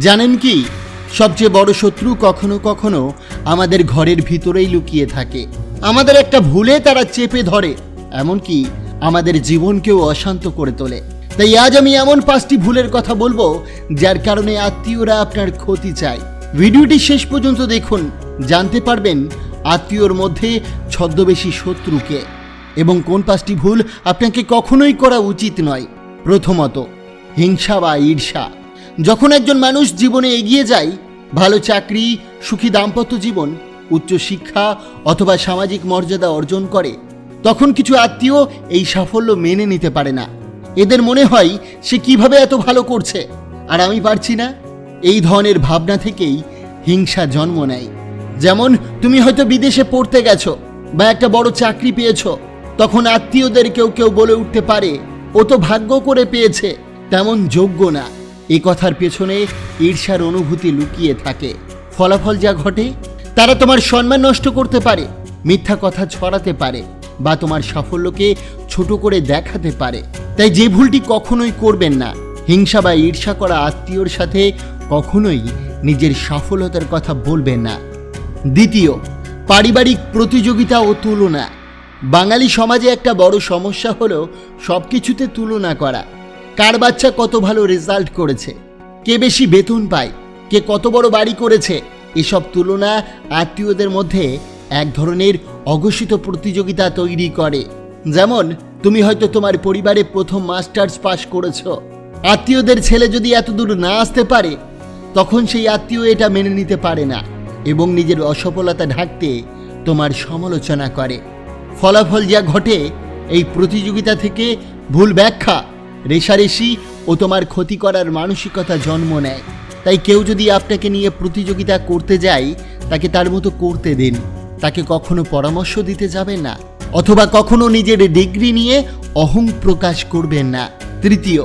জানেন কি? সবচেয়ে বড় শত্রু কখনো কখনো আমাদের ঘরের ভিতরেই লুকিয়ে থাকে। আমাদের একটা ভুলে তারা চেপে ধরে, এমনকি আমাদের জীবনকেও অশান্ত করে তোলে। তাই আজ আমি এমন পাঁচটি ভুলের কথা বলব, যার কারণে আত্মীয়রা আপনার ক্ষতি চায়। ভিডিওটি শেষ পর্যন্ত দেখুন, জানতে পারবেন আত্মীয়র মধ্যে ছদ্মবেশী শত্রুকে এবং কোন পাঁচটি ভুল আপনাকে কখনোই করা উচিত নয়। প্রথমত, হিংসা বা ঈর্ষা। যখন একজন মানুষ জীবনে এগিয়ে যায়, ভালো চাকরি, সুখী দাম্পত্য জীবন, উচ্চ শিক্ষা অথবা সামাজিক মর্যাদা অর্জন করে, তখন কিছু আত্মীয় এই সাফল্য মেনে নিতে পারে না। এদের মনে হয়, সে কীভাবে এত ভালো করছে? আর আমি পারছি না? এই ধরনের ভাবনা থেকেই হিংসা জন্ম নেয়। যেমন, তুমি হয়তো বিদেশে পড়তে গেছো বা একটা বড় চাকরি পেয়েছ, তখন আত্মীয়দের কেউ কেউ বলে উঠতে পারে, ও তো ভাগ্য করে পেয়েছে, তেমন যোগ্য না। এই কথার পেছনে ঈর্ষার অনুভূতি লুকিয়ে থাকে। ফলাফল যা ঘটে, তারা তোমার সম্মান নষ্ট করতে পারে, মিথ্যা কথা ছড়াতে পারে বা তোমার সাফল্যকে ছোট করে দেখাতে পারে। তাই যে ভুলটি কখনোই করবেন না। হিংসা বা ঈর্ষা করা আত্মীয়র সাথে কখনোই নিজের সফলতার কথা বলবেন না। দ্বিতীয়, পারিবারিক প্রতিযোগিতা ও তুলনা। বাঙালি সমাজে একটা বড় সমস্যা হলো সব কিছুতে তুলনা করা। কার বাচ্চা কত ভালো রেজাল্ট করেছে? কে বেশি বেতন পায়? কে কত বড় বাড়ি করেছে? এসব তুলনা আত্মীয়দের মধ্যে এক ধরনের অঘোষিত প্রতিযোগিতা তৈরি করে। যেমন, তুমি হয়তো তোমার পরিবারে প্রথম মাস্টার্স পাশ করেছ। আত্মীয়দের ছেলে যদি এতদূর না আসতে পারে, তখন সেই আত্মীয় এটা মেনে নিতে পারে না এবং নিজের অসফলতা ঢাকতে তোমার সমালোচনা করে। ফলাফল যা ঘটে এই প্রতিযোগিতা থেকে ভুল ব্যাখ্যা রেশারেশি ও তোমার ক্ষতি করার মানসিকতা জন্ম নেয়। তাই কেউ যদি আপনাকে নিয়ে প্রতিযোগিতা করতে যায়, তাকে তার মতো করতে দিন। তাকে কখনো পরামর্শ দিতে যাবেন না, অথবা কখনো নিজের ডিগ্রি নিয়ে অহং প্রকাশ করবেন না। তৃতীয়,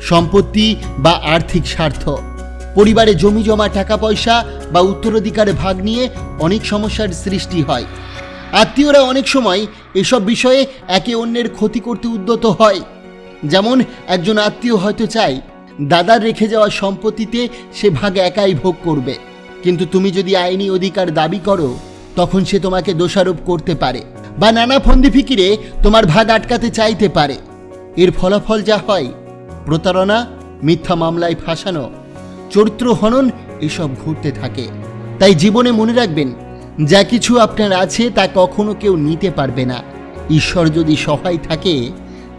সম্পত্তি বা আর্থিক স্বার্থ। পরিবারে জমি জমা টাকা পয়সা বা উত্তরাধিকারে ভাগ নিয়ে অনেক সমস্যার সৃষ্টি হয়। আত্মীয়রা অনেক সময় এসব বিষয়ে একে অন্যের ক্ষতি করতে উদ্যত হয়। যেমন একজন আত্মীয় হয়তো চায়, দাদার রেখে যাওয়া সম্পত্তিতে সে ভাগ একাই ভোগ করবে। কিন্তু তুমি যদি আইনি অধিকার দাবি করো, তখন সে তোমাকে দোষারোপ করতে পারে বা নানা ফন্দি ফিকিরে তোমার ভাগ আটকাতে চাইতে পারে। এর ফলাফল যা হয়, প্রতারণা, মিথ্যা মামলায় ফাঁসানো, চরিত্র হনন, এসব ঘুরতে থাকে। তাই জীবনে মনে রাখবেন, যা কিছু আপনার আছে তা কখনো কেউ নিতে পারবে না। ঈশ্বর যদি সহায় থাকে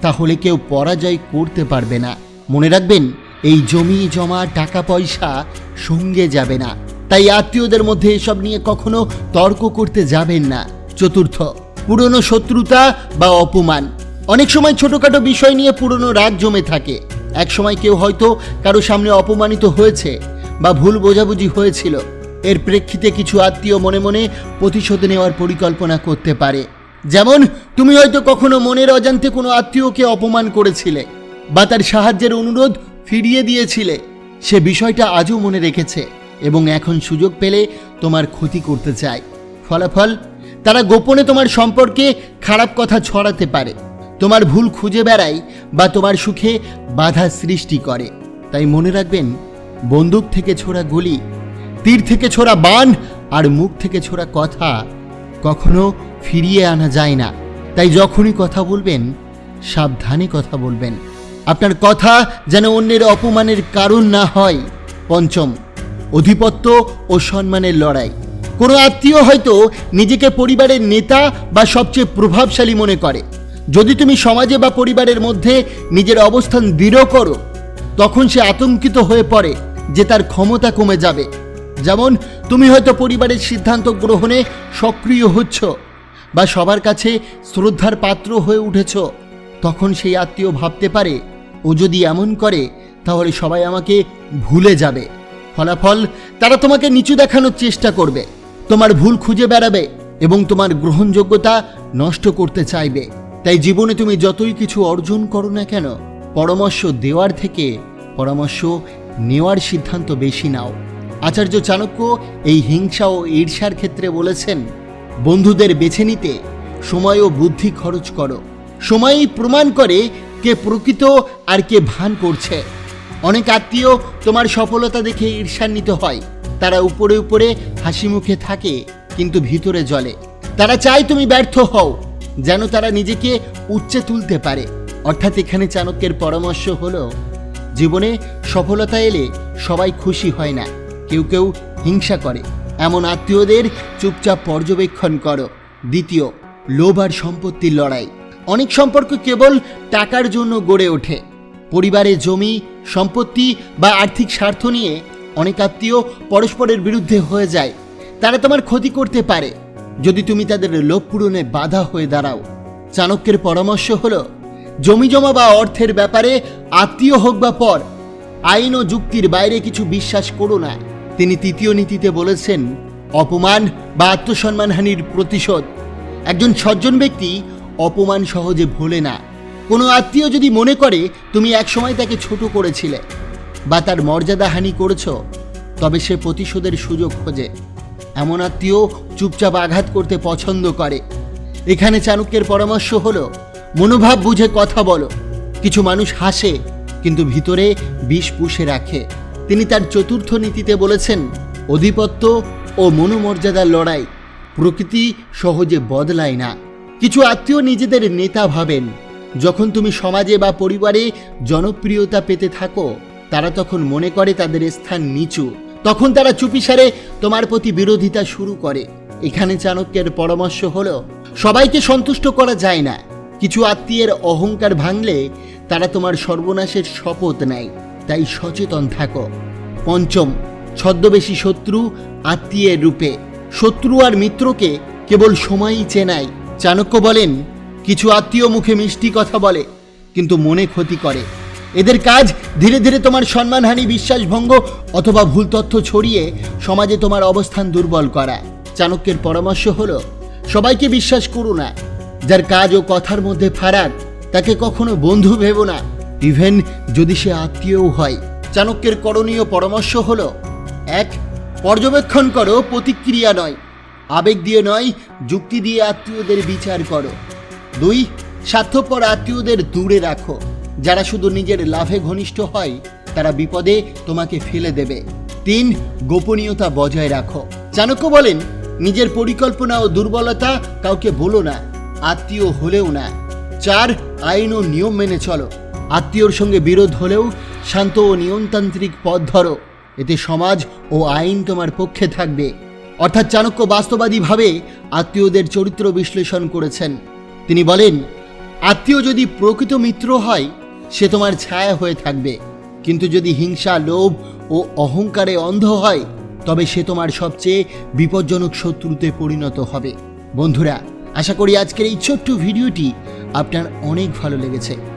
তাহলে কেউ পরাজয় করতে পারবে না। মনে রাখবেন, এই জমি, জমা, টাকা, পয়সা সঙ্গে যাবে না। তাই আত্মীয়দের মধ্যে এসব নিয়ে কখনো তর্ক করতে যাবেন না। চতুর্থ, পুরনো শত্রুতা বা অপমান। অনেক সময় ছোটখাটো বিষয় নিয়ে পুরনো রাগ জমে থাকে। এক সময় কেউ হয়তো কারও সামনে অপমানিত হয়েছে বা ভুল বোঝাবুঝি হয়েছিল। এর প্রেক্ষিতে কিছু আত্মীয় মনে মনে প্রতিশোধ নেওয়ার পরিকল্পনা করতে পারে। যেমন, তুমি হয়তো কখনো মনের অজান্তে কোনো আত্মীয়কে অপমান করেছিলে, বা তার সাহায্যের অনুরোধ ফিরিয়ে দিয়েছিলে। সে বিষয়টা আজও মনে রেখেছে এবং এখন সুযোগ পেলে তোমার ক্ষতি করতে চায়। ফলাফল, তারা গোপনে তোমার সম্পর্কে খারাপ কথা ছড়াতে পারে। তোমার ভুল খুঁজে বেড়ায় বা তোমার সুখে বাধা সৃষ্টি করে। তাই মনে রাখবেন, বন্দুক থেকে ছোড়া গুলি, তীর থেকে ছোড়া বান আর মুখ থেকে ছোড়া কথা কখনো ফিরিয়ে আনা যায় না। তাই যখনই কথা বলবেন, সাবধানে কথা বলবেন। আপনার কথা যেন অন্যের অপমানের কারণ না হয়। পঞ্চম, অধিপত্য ও সম্মানের লড়াই। কোনো আত্মীয় হয়তো নিজেকে পরিবারের নেতা বা সবচেয়ে প্রভাবশালী মনে করে। যদি তুমি সমাজে বা পরিবারের মধ্যে নিজের অবস্থান দৃঢ় করো, তখন সে আতঙ্কিত হয়ে পড়ে যে তার ক্ষমতা কমে যাবে। যেমন, তুমি হয়তো পরিবারের সিদ্ধান্ত গ্রহণে সক্রিয় হচ্ছ বা সবার কাছে শ্রদ্ধার পাত্র হয়ে উঠেছ, তখন সেই আত্মীয় ভাবতে পারে, ও যদি এমন করে, তাহলে সবাই আমাকে ভুলে যাবে। ফলাফল, তারা তোমাকে নিচু দেখানোর চেষ্টা করবে, তোমার ভুল খুঁজে বেড়াবে এবং তোমার গ্রহণযোগ্যতা নষ্ট করতে চাইবে। তাই জীবনে তুমি যতই কিছু অর্জন করো না কেন, পরামর্শ দেওয়ার থেকে পরামর্শ নেওয়ার সিদ্ধান্ত বেশি নাও। আচার্য চাণক্য এই হিংসা ও ঈর্ষার ক্ষেত্রে বলেছেন, বন্ধুদের বেছে নিতে সময় ও বুদ্ধি খরচ করো। সময়ই প্রমাণ করে কে প্রকৃত আর কে ভান করছে। অনেক আত্মীয় তোমার সফলতা দেখে ঈর্ষান্বিত হয়। তারা উপরে উপরে হাসি মুখে থাকে, কিন্তু ভিতরে জলে তারা চায় তুমি ব্যর্থ হও, যেন তারা নিজেকে উচ্চে তুলতে পারে। অর্থাৎ এখানে চাণক্যের পরামর্শ হলো, জীবনে সফলতা এলে সবাই খুশি হয় না। কেউ কেউ হিংসা করে। এমন আত্মীয়দের চুপচাপ পর্যবেক্ষণ করো। দ্বিতীয়, লোভ আর সম্পত্তির লড়াই। অনেক সম্পর্ক কেবল টাকার জন্য গড়ে ওঠে। পরিবারে জমি, সম্পত্তি বা আর্থিক স্বার্থ নিয়ে অনেক আত্মীয় পরস্পরের বিরুদ্ধে হয়ে যায়। তারা তোমার ক্ষতি করতে পারে। যদি তুমি তাদের লোভ পূরণে বাধা হয়ে দাঁড়াও। চাণক্যের পরামর্শ হলো জমি জমা বা অর্থের ব্যাপারে আত্মীয় হোক বা পর, আইন ও যুক্তির বাইরে কিছু বিশ্বাস করো না। তিনি তৃতীয় নীতিতে বলেছেন, অপমান বা আত্মসম্মানহানির প্রতিশোধ। একজন সজ্জন ব্যক্তি অপমান সহজে ভোলে না। কোনো আত্মীয় যদি মনে করে, তুমি একসময় তাকে ছোট করেছিলে বা তার মর্যাদা হানি করেছ, তবে সে প্রতিশোধের সুযোগ খোঁজে। এমন আত্মীয় চুপচাপ আঘাত করতে পছন্দ করে। এখানে চাণক্যের পরামর্শ হলো, মনোভাব বুঝে কথা বলো। কিছু মানুষ হাসে, কিন্তু ভিতরে বিষ পুষে রাখে। তিনি তার চতুর্থ নীতিতে বলেছেন, অধিপত্য ও মনোমর্যাদার লড়াই প্রকৃতি সহজে বদলায় না। কিছু আত্মীয় নিজেদের নেতা ভাবেন, যখন তুমি সমাজে বা পরিবারে জনপ্রিয়তা পেতে থাকো, তারা তখন মনে করে তাদের স্থান নিচু। তখন তারা চুপিসারে তোমার প্রতি বিরোধিতা শুরু করে। এখানে চাণক্যের পরামর্শ হলো, সবাইকে সন্তুষ্ট করা যায় না। কিছু আত্মীয়ের অহংকার ভাঙলে তারা তোমার সর্বনাশের শপথ নেয়। তাই সচেতন থাকো। পঞ্চম, ছদ্মবেশী শত্রু আত্মীয়ের রূপে। শত্রু আর মিত্রকে কেবল সময়ই চেনায় চাণক্য বলেন, কিছু আত্মীয় মুখে মিষ্টি কথা বলে, কিন্তু মনে ক্ষতি করে। এদের কাজ ধীরে ধীরে তোমার সম্মানহানি, বিশ্বাসভঙ্গ অথবা ভুল তথ্য ছড়িয়ে সমাজে তোমার অবস্থান দুর্বল করা চাণক্যের পরামর্শ হলো, সবাইকে বিশ্বাস করো না। যার কাজ ও কথার মধ্যে ফারাক, তাকে কখনো বন্ধু ভেবো না। ইভেন যদি সে আত্মীয়ও হয়, চাণক্যের করণীয় পরামর্শ হলো, এক, পর্যবেক্ষণ করো, প্রতিক্রিয়া নয়, আবেগ দিয়ে নয়, যুক্তি দিয়ে আত্মীয়দের বিচার করো। দুই, স্বার্থপর আত্মীয়দের দূরে রাখো। যারা শুধু নিজের লাভে ঘনিষ্ঠ হয়, তারা বিপদে তোমাকে ফেলে দেবে। তিন, গোপনীয়তা বজায় রাখো। চাণক্য বলেন, নিজের পরিকল্পনা ও দুর্বলতা কাউকে বলো না, আত্মীয় হলেও না। চার, আইন ও নিয়ম মেনে চলো। আত্মীয়র সঙ্গে বিরোধ হলেও শান্ত ও নিয়মতান্ত্রিক পথ ধরো। এতে সমাজ ও আইন তোমার পক্ষে থাকবে। অর্থাৎ চাণক্য বাস্তবাদীভাবে আত্মীয়দের চরিত্র বিশ্লেষণ করেছেন। তিনি বলেন, আত্মীয় যদি প্রকৃত মিত্র হয়, সে তোমার ছায়া হয়ে থাকবে। কিন্তু যদি হিংসা, লোভ ও অহংকারে অন্ধ হয়, তবে সে তোমার সবচেয়ে বিপজ্জনক শত্রুতে পরিণত হবে। বন্ধুরা, আশা করি আজকের এই ছোট্ট ভিডিওটি আপনার অনেক ভালো লেগেছে।